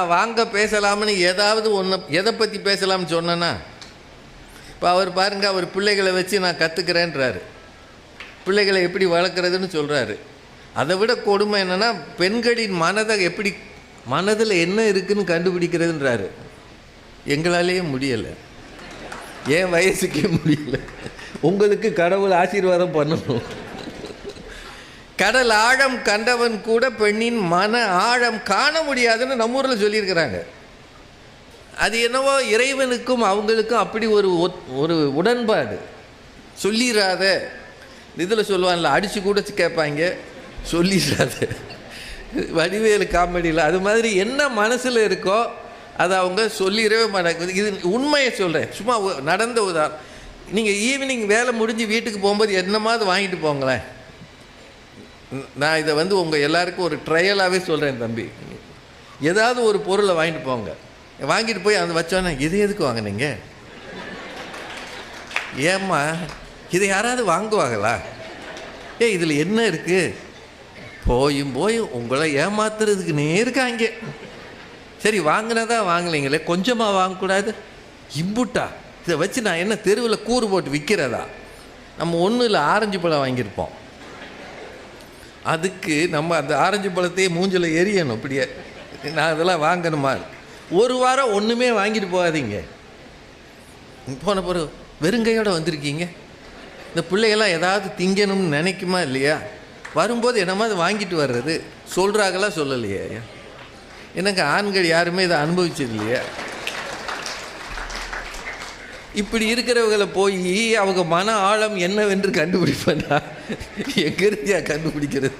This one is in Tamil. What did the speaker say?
வாங்க பேசலாம்னு ஏதாவது ஒன்று எதை பற்றி பேசலாம்னு சொன்னேன்னா இப்போ அவர் பாருங்க அவர் பிள்ளைகளை வச்சு நான் கற்றுக்கிறேன்றாரு பிள்ளைகளை எப்படி வளர்க்குறதுன்னு சொல்கிறாரு அதை விட கொடுமை என்னென்னா பெண்களின் மனதை எப்படி மனதில் என்ன இருக்குதுன்னு கண்டுபிடிக்கிறதுன்றாரு. எங்களாலேயே முடியலை. என் வயசுக்கே முடியல. உங்களுக்கு கடவுள் ஆசீர்வாதம் பண்ணணும். கடல் ஆழம் கண்டவன் கூட பெண்ணின் மன ஆழம் காண முடியாதுன்னு நம்ம ஊரில் சொல்லியிருக்கிறாங்க. அது என்னவோ இறைவனுக்கும் அவங்களுக்கும் அப்படி ஒரு ஒத்- ஒரு உடன்பாடு. சொல்லிடாத இதில் சொல்லுவான்ல அடித்து கூட கேட்பாங்க. சொல்லிடாத வடிவேலு காமெடியில் அது மாதிரி என்ன மனசில் இருக்கோ அதை அவங்க சொல்லிடவே மாட்டாங்க. இது உண்மையை சொல்கிறேன் சும்மா நடந்த உதாரணம் நீங்கள் ஈவினிங் வேலை முடிஞ்சு வீட்டுக்கு போகும்போது என்னமாவது வாங்கிட்டு போங்களேன். நான் இதை வந்து உங்கள் எல்லாருக்கும் ஒரு ட்ரையலாகவே சொல்கிறேன் தம்பி. ஏதாவது ஒரு பொருளை வாங்கிட்டு போங்க. வாங்கிட்டு போய் அதை வச்சோன்னே இது எதுக்கு வாங்கினீங்க? ஏம்மா இதை யாராவது வாங்குவாங்களா? ஏ இதில் என்ன இருக்குது போயும் போயும் உங்களை ஏமாத்துறதுக்குன்னே இருக்காங்க சரி வாங்கினதா வாங்கலைங்களே கொஞ்சமாக வாங்கக்கூடாது? இம்புட்டா இதை வச்சு நான் என்ன தெருவில் கூறு போட்டு விற்கிறதா நம்ம ஒன்றும் இல்லை ஆரஞ்சு பழம் வாங்கியிருப்போம். அதுக்கு நம்ம அந்த ஆரஞ்சு பழத்தையே மூஞ்சில் எரியணும் இப்படியே. நான் அதெல்லாம் வாங்கணுமா? ஒரு வாரம் ஒன்றுமே வாங்கிட்டு போகாதீங்க. போன பிறகு வெறுங்கையோட வந்திருக்கீங்க. இந்த பிள்ளைகள்லாம் ஏதாவது திங்கணும்னு நினைக்குமா இல்லையா? வரும்போது என்னமாவது வாங்கிட்டு வர்றது. சொல்கிறாங்களா சொல்லலையா? என்னங்க ஆண்கள் யாருமே இதை அனுபவிச்சது இல்லையா? இப்படி இருக்கிறவங்களை போய் அவங்க மன ஆழம் என்னவென்று கண்டுபிடிப்பேன்னா எங்கிருந்தியா கண்டுபிடிக்கிறது?